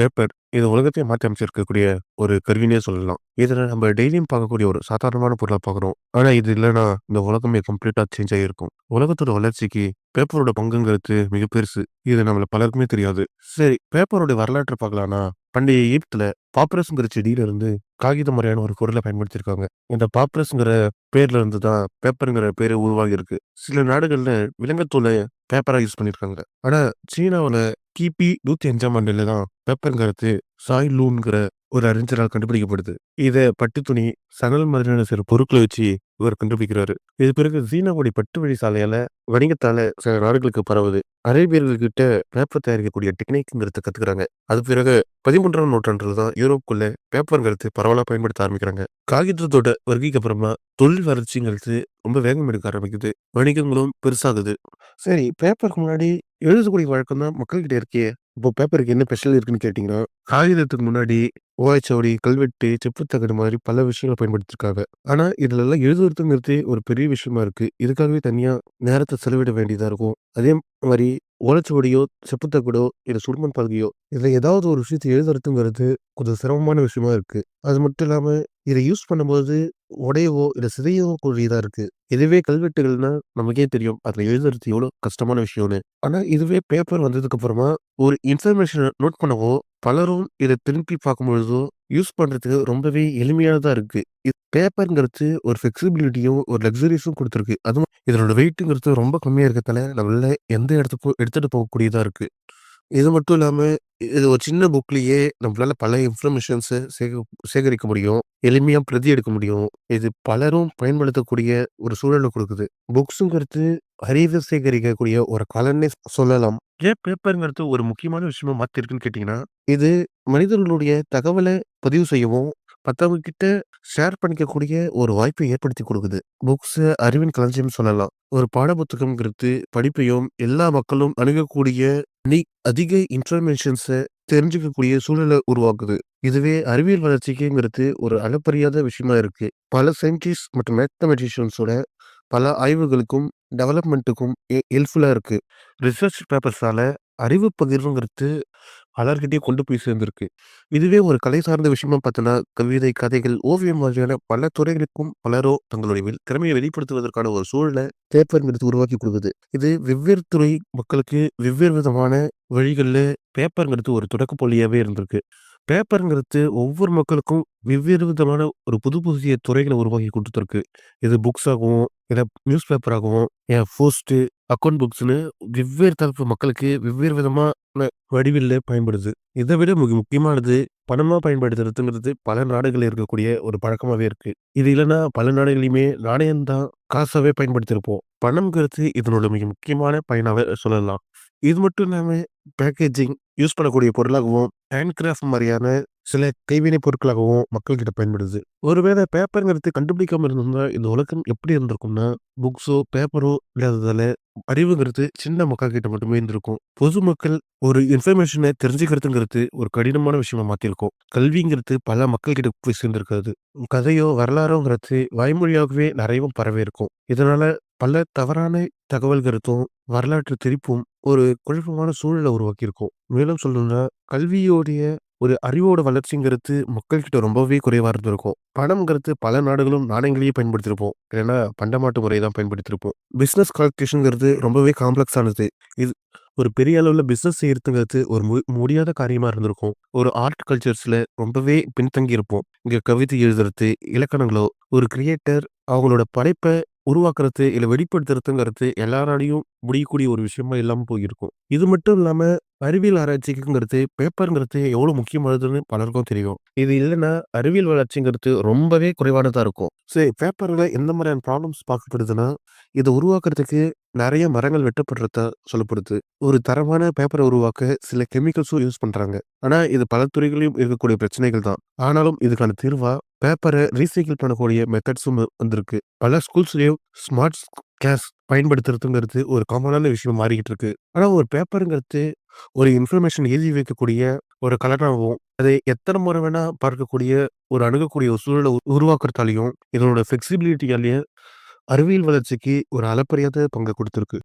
Paper இது உலகத்தை மாற்றி அமைச்சிருக்கக்கூடிய ஒரு கருவினே சொல்லலாம். இதில் நம்ம டெய்லியும் பார்க்கக்கூடிய ஒரு சாதாரணமான பொருளை பார்க்குறோம். ஆனால் இது இல்லைன்னா இந்த உலகமே கம்ப்ளீட்டாக சேஞ்ச் ஆகியிருக்கும். உலகத்தோட வளர்ச்சிக்கு பேப்பரோட பங்குங்கிறது மிக பெருசு. இது நம்மள பலருக்குமே தெரியாது. சரி பேப்பரோட வரலாற்றை பார்க்கலாம்னா பண்டைய எகிப்துல பாப்பிரஸ்ங்கிற செடியில இருந்து காகிதம் முறையான ஒரு பொருளை பயன்படுத்தியிருக்காங்க. இந்த பாப்பிரஸ்ங்கிற பேர்ல இருந்து தான் பேப்பர்ங்கிற உருவாகி உருவாகியிருக்கு. சில நாடுகள்ல விலங்கத்தூளை பேப்பரா யூஸ் பண்ணியிருக்காங்க. ஆனா சீனாவில் கிபி 105ஆம் ஆண்டுல தான் பேப்பருங்கிறது சாய் லூன்கிற ஒரு அறிஞரால் கண்டுபிடிக்கப்படுது. இதை பட்டு துணி, சணல் மாதிரியான சில பொருட்களை வச்சு இவர் கண்டுபிடிக்கிறாரு. இது பிறகு சீனாவுடைய பட்டு வழி சாலையால வணிகத்தால சில நாடுகளுக்கு பரவுது. அரேபியர்கள் கிட்ட பேப்பர் தயாரிக்கக்கூடிய டெக்னிக்ங்கிறத கத்துக்கிறாங்க. அது பிறகு 13ஆம் நூற்றாண்டுல தான் யூரோப்புக்குள்ள பேப்பர்ங்கிறது பரவலா பயன்படுத்த ஆரம்பிக்கிறாங்க. காகிதத்தோட வருகைக்கு அப்புறமா தொழில் வளர்ச்சிங்கிறது ரொம்ப வேகம் எடுக்க ஆரம்பிக்குது. வணிகங்களும் பெருசாகுது. சரி பேப்பருக்கு முன்னாடி எழுதக்கூடிய வழக்கம் தான் மக்கள்கிட்ட இருக்கே. இப்போ பேப்பருக்கு என்ன ஸ்பெஷல் இருக்குன்னு கேட்டிங்கன்னா காகிதத்துக்கு முன்னாடி ஓலைச்சவடி கல்வெட்டு, செப்புத்தகடு மாதிரி பல விஷயங்களை பயன்படுத்தியிருக்காங்க. ஆனால் இதுலெல்லாம் எழுதுறதுங்கிறது ஒரு பெரிய விஷயமா இருக்கு. இதுக்காகவே தனியாக நேரத்தை செலவிட வேண்டியதாக இருக்கும். அதே மாதிரி ஓலைச்சுவடியோ, செப்புத்தகடோ, இல்லை சுடுமண் பலகையோ இதில் ஏதாவது ஒரு விஷயத்தை எழுதுறதுங்கிறது கொஞ்சம் சிரமமான விஷயமா இருக்கு. அது மட்டும் இல்லாமல் இதை யூஸ் பண்ணும்போது உடையவோ, இல்லை சிதையவோ கூடியதாக இருக்குது இதுவே கல்வெட்டுகள்னா நமக்கே தெரியும். அதில் எழுதுறது எவ்வளோ கஷ்டமான விஷயம்னு. ஆனால் இதுவே பேப்பர் வந்ததுக்கு அப்புறமா ஒரு இன்ஃபர்மேஷனை நோட் பண்ணவோ, பலரும் இதை திருப்பி பார்க்கும்பொழுதோ, யூஸ் பண்ணுறதுக்கு ரொம்பவே எளிமையாக தான் இருக்குது இது பேப்பருங்கிறது ஒரு ஃப்ளெக்ஸிபிலிட்டியும், ஒரு லக்ஸரிஸும் கொடுத்துருக்கு அதுவும் இதனோட வெயிட்டுங்கிறது ரொம்ப கம்மியாக இருக்கிறதால நம்மளால் எந்த இடத்துக்கும் எடுத்துகிட்டு போகக்கூடியதாக இருக்குது இது மட்டும் இல்லாமல் இது ஒரு சின்ன புக்லேயே நம்மளால் பல இன்ஃபர்மேஷன்ஸை சேக சேகரிக்க முடியும். எளிமையா பிரதி எடுக்க முடியும். இது பலரும் பயன்படுத்தக்கூடிய ஒரு சூழல குடுக்குது. புக்ஸ்ங்கிறது அறிவ சேகரிக்கக்கூடிய ஒரு கலன்னே சொல்லலாம். ஏன் பேப்பர்ங்கிறது ஒரு முக்கியமான விஷயமா மாத்திருக்குன்னு கேட்டீங்கன்னா, இது மனிதர்களுடைய தகவல பதிவு செய்யவும், மத்தவங்க கிட்ட ஷேர் பண்ணிக்கக்கூடிய ஒரு வாய்ப்பை ஏற்படுத்தி குடுக்குது. புக்ஸ் அறிவின் களஞ்சியம்னு சொல்லலாம். ஒரு பாட புத்தகம்ங்கிறது படிப்பையும் எல்லா மக்களும் அணுகக்கூடிய அணி அதிக இன்ஃபர்மேஷன்ஸ தெரிஞ்சுக்கக்கூடிய சூழ்நிலை உருவாக்குது. இதுவே அறிவியல் வளர்ச்சிக்குங்கிறது ஒரு அளப்பரியாத விஷயமா இருக்கு. பல சயின்டிஸ்ட் மற்றும் மேத்தமெட்டிஷியன்ஸோட பல ஆய்வுகளுக்கும், டெவலப்மெண்ட்டுக்கும் எ ஹெல்ப்ஃபுல்லா இருக்கு. ரிசர்ச் பேப்பர்ஸால அறிவு பகிர்வுங்கிறது பலர்கிட்டயும் கொண்டு போய் சேர்ந்திருக்கு. இதுவே ஒரு கலை சார்ந்த விஷயமா பார்த்தோன்னா, கவிதை, கதைகள், ஓவியம் மாதிரியான பல துறைகளுக்கும் பலரோ தங்களுடைய வெ திறமையை வெளிப்படுத்துவதற்கான ஒரு சூழல பேப்பர்ங்கிறது உருவாக்கி கொடுக்குது இது வெவ்வேறு துறை மக்களுக்கு வெவ்வேறு விதமான வழிகள்ல பேப்பர்ங்கிறது ஒரு தொடக்க புள்ளியாவே இருந்திருக்கு. பேப்பர்ங்கிறது ஒவ்வொரு மக்களுக்கும் வெவ்வேறு விதமான ஒரு புது புதிய துறைகள உருவாக்கி கொடுத்துருக்கு இது புக்ஸ் ஆகவும், இல்ல நியூஸ் பேப்பர் ஆகவும், ஏன் போஸ்ட்டு, அக்கவுண்ட் புக்ஸ்ன்னு வெவ்வேறு தரப்பு மக்களுக்கு வெவ்வேறு விதமாக வடிவில்ல பயன்படுது. இதை விட மிக முக்கியமானது பணமாக பயன்படுத்துறதுங்கிறது பல நாடுகளில் இருக்கக்கூடிய ஒரு பழக்கமாகவே இருக்குது இது இல்லைன்னா பல நாடுகளையுமே நாணயம் தான் காசாகவே பயன்படுத்தியிருப்போம். பணம்ங்கிறது இதனோட மிக முக்கியமான பயனாகவே சொல்லலாம். இது மட்டும் இல்லாமல் பேக்கேஜிங் யூஸ் பண்ணக்கூடிய பொருளாகவும், ஹேண்ட் கிராஃப்ட் மாதிரியான சில கைவினை பொருட்களாகவும் மக்கள்கிட்ட பயன்படுது. ஒருவேளை பேப்பருங்கிறது கண்டுபிடிக்காம இருந்திருந்தா, இந்த உலகம் எப்படி இருந்திருக்கும்னா, புக்ஸோ, பேப்பரோ இல்லாததால அறிவுங்கிறது சின்ன மக்கள் கிட்ட மட்டுமே இருந்திருக்கும். பொதுமக்கள் ஒரு இன்ஃபர்மேஷன தெரிஞ்சுக்கிறதுங்கிறது ஒரு கடினமான விஷயமா மாத்தியிருக்கும். கல்விங்கிறது பல மக்கள் கிட்ட போய் சேர்ந்திருக்காது. கதையோ, வரலாறோங்கிறது வாய்மொழியாகவே நெறையவும் பரவியிருக்கும். இதனால பல தவறான தகவல்கிறதும், வரலாற்று திரிப்பும் ஒரு குழப்பமான சூழல உருவாக்கியிருக்கும். மேலும் சொல்லணும்னா, கல்வியோடைய ஒரு அறிவோட வளர்ச்சிங்கிறது மக்கள்கிட்ட ரொம்பவே குறைவா இருந்திருக்கும். பணம்ங்கிறது பல நாடுகளும் நாணயங்களையே பயன்படுத்தியிருப்போம். இல்லைன்னா பண்டமாட்டு முறைய தான் பயன்படுத்தியிருப்போம். பிசினஸ் கால்குலேஷன்ங்கிறது ரொம்பவே காம்ப்ளக்ஸானது. இது ஒரு பெரிய அளவுல பிசினஸ் செய்யறதுங்கிறது ஒரு மு முடியாத காரியமா இருந்திருக்கும். ஒரு ஆர்ட் கல்ச்சர்ஸ்ல ரொம்பவே பின்தங்கி இருப்போம். இங்க கவிதை எழுதுறது, இலக்கணங்களோ, ஒரு கிரியேட்டர் அவங்களோட படைப்ப உருவாக்குறது, இல்ல வெளிப்படுத்துறதுங்கிறது எல்லாராலயும் முடியக்கூடிய ஒரு விஷயமா இல்லாம போயிருக்கும். இது மட்டும் இல்லாம அறிவியல் ஆராய்ச்சிக்குங்கிறது பேப்பர்ங்கிறது எவ்வளோ முக்கியமானதுன்னு பலருக்கும் தெரியும். இது இல்லன்னா அறிவியல் வளர்ச்சிங்கிறது ரொம்பவே குறைவானதா இருக்கும். சரி பேப்பர்ல எந்த மாதிரியான ப்ராப்ளம்ஸ் பார்க்கப்படுதுன்னா, இத உருவாக்குறதுக்கு நெறைய மரங்கள் வெட்டப்படுறதா சொல்லப்படுது. ஒரு தரமான பேப்பர உருவாக்க சில கெமிக்கல்ஸும் யூஸ் பண்றாங்க. ஆனா இது பல துறைகளிலும் இருக்கக்கூடிய பிரச்சனைகள் தான். ஆனாலும் இதுக்கான தீர்வா பேப்பர ரீசைக்கிள் பண்ணக்கூடிய மெத்தட்ஸும் வந்திருக்கு. பல ஸ்கூல்ஸ்லயும் ஸ்மார்ட் கிளாஸ் பயன்படுத்துறதுங்கிறது ஒரு காமனான விஷயம் மாறிக்கிட்டு இருக்கு. ஆனா ஒரு பேப்பர்ங்கிறது ஒரு இன்ஃபர்மேஷன் எழுதி வைக்கக்கூடிய ஒரு கலனாவும், அதை எத்தன முறை வேணா பார்க்கக்கூடிய ஒரு அணுகக்கூடிய ஒரு சூழல உருவாக்குறதாலயும், இதனோட ஃப்ளெக்ஸிபிலிட்டியாலயும் அறிவியல் வளர்ச்சிக்கு ஒரு அளப்பரியாத பங்க கொடுத்துருக்கு.